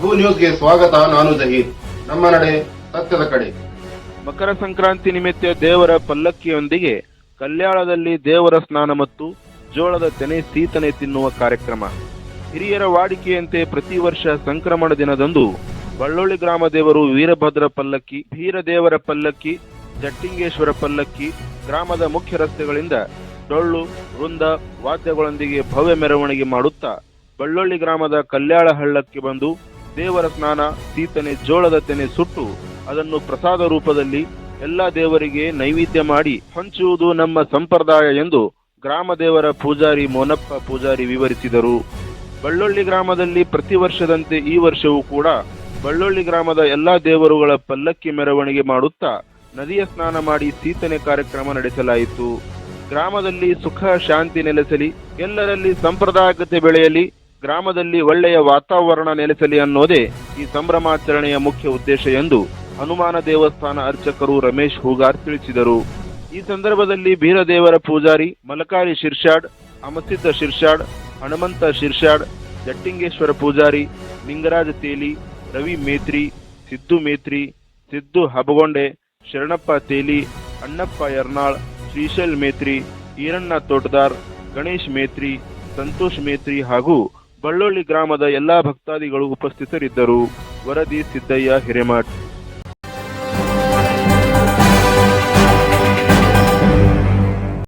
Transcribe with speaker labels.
Speaker 1: ನ್ಯೂಸ್ಗೆ ಸ್ವಾಗತ, ನಾನು ಜಹೀರ್ ನಮ್ಮ ನಡೆ ಸತ್ಯದ ಕಡೆ.
Speaker 2: ಮಕರ ಸಂಕ್ರಾಂತಿ ನಿಮಿತ್ತ ದೇವರ ಪಲ್ಲಕ್ಕಿಯೊಂದಿಗೆ ಕಲ್ಯಾಣದಲ್ಲಿ ದೇವರ ಸ್ನಾನ ಮತ್ತು ಜೋಳದ ತೆನೆ ಸೀತನೆ ತಿನ್ನುವ ಕಾರ್ಯಕ್ರಮ. ಹಿರಿಯರ ವಾಡಿಕೆಯಂತೆ ಪ್ರತಿ ವರ್ಷ ಸಂಕ್ರಮಣ ದಿನದಂದು ಬಳ್ಳೊಳ್ಳಿ ಗ್ರಾಮ ದೇವರು ವೀರಭದ್ರ ಪಲ್ಲಕ್ಕಿ ವೀರದೇವರ ಪಲ್ಲಕ್ಕಿ, ಜಟ್ಟಿಂಗೇಶ್ವರ ಪಲ್ಲಕ್ಕಿ, ಗ್ರಾಮದ ಮುಖ್ಯ ರಸ್ತೆಗಳಿಂದ ಡೊಳ್ಳು, ವೃಂದ ವಾದ್ಯಗಳೊಂದಿಗೆ ಭವ್ಯ ಮೆರವಣಿಗೆ ಮಾಡುತ್ತಾ ಬಳ್ಳೊಳ್ಳಿ ಗ್ರಾಮದ ಕಲ್ಯಾಣ ಹಳ್ಳಕ್ಕೆ ಬಂದು ದೇವರ ಸ್ನಾನ, ಸೀತನೆ, ಜೋಳದ ತೆನೆ ಸುಟ್ಟು ಅದನ್ನು ಪ್ರಸಾದ ರೂಪದಲ್ಲಿ ಎಲ್ಲ ದೇವರಿಗೆ ನೈವೇದ್ಯ ಮಾಡಿ ಹಂಚುವುದು ನಮ್ಮ ಸಂಪ್ರದಾಯ ಎಂದು ಗ್ರಾಮ ದೇವರ ಪೂಜಾರಿ ಮೋನಪ್ಪ ಪೂಜಾರಿ ವಿವರಿಸಿದರು. ಬಳ್ಳೊಳ್ಳಿ ಗ್ರಾಮದಲ್ಲಿ ಪ್ರತಿ ವರ್ಷದಂತೆ ಈ ವರ್ಷವೂ ಕೂಡ ಬಳ್ಳೊಳ್ಳಿ ಗ್ರಾಮದ ಎಲ್ಲಾ ದೇವರುಗಳ ಪಲ್ಲಕ್ಕಿ ಮೆರವಣಿಗೆ ಮಾಡುತ್ತಾ ನದಿಯ ಸ್ನಾನ ಮಾಡಿ ಸೀತನೆ ಕಾರ್ಯಕ್ರಮ ನಡೆಸಲಾಯಿತು. ಗ್ರಾಮದಲ್ಲಿ ಸುಖ, ಶಾಂತಿ ನೆಲೆಸಲಿ, ಎಲ್ಲರಲ್ಲಿ ಸಂಪ್ರದಾಯಕತೆ ಬೆಳೆಯಲಿ ಗ್ರಾಮದಲ್ಲಿ ಒಳ್ಳೆಯ ವಾತಾವರಣ ನೆಲೆಸಲಿ ಅನ್ನೋದೇ ಈ ಸಂಭ್ರಮಾಚರಣೆಯ ಮುಖ್ಯ ಉದ್ದೇಶ ಎಂದು ಹನುಮಾನ ದೇವಸ್ಥಾನ ಅರ್ಚಕರು ರಮೇಶ್ ಹೂಗಾರ್ ತಿಳಿಸಿದರು. ಈ ಸಂದರ್ಭದಲ್ಲಿ ಬೀರದೇವರ ಪೂಜಾರಿ ಮಲಕಾರಿ ಶಿರ್ಷಾಡ್ ಅಮಸಿದ್ದ ಶಿರ್ಷಾಡ್, ಹನುಮಂತ ಶಿರ್ಷಾಡ್, ಜಟ್ಟಿಂಗೇಶ್ವರ ಪೂಜಾರಿ, ಲಿಂಗರಾಜ ತೇಲಿ, ರವಿ ಮೇತ್ರಿ, ಸಿದ್ದು ಮೇತ್ರಿ, ಸಿದ್ದು ಹಬಗೊಂಡೆ, ಶರಣಪ್ಪ ತೇಲಿ, ಅಣ್ಣಪ್ಪ ಎರ್ನಾಳ್ ಶ್ರೀಶೈಲ್ ಮೇತ್ರಿ, ಈರಣ್ಣ ತೋಟದಾರ್, ಗಣೇಶ್ ಮೇತ್ರಿ, ಸಂತೋಷ್ ಮೇತ್ರಿ ಹಾಗೂ ಬಳ್ಳೊಳ್ಳಿ ಗ್ರಾಮದ ಎಲ್ಲಾ ಭಕ್ತಾದಿಗಳು ಉಪಸ್ಥಿತರಿದ್ದರು. ವರದಿ ಸಿದ್ದಯ್ಯ ಹಿರೇಮಠ್.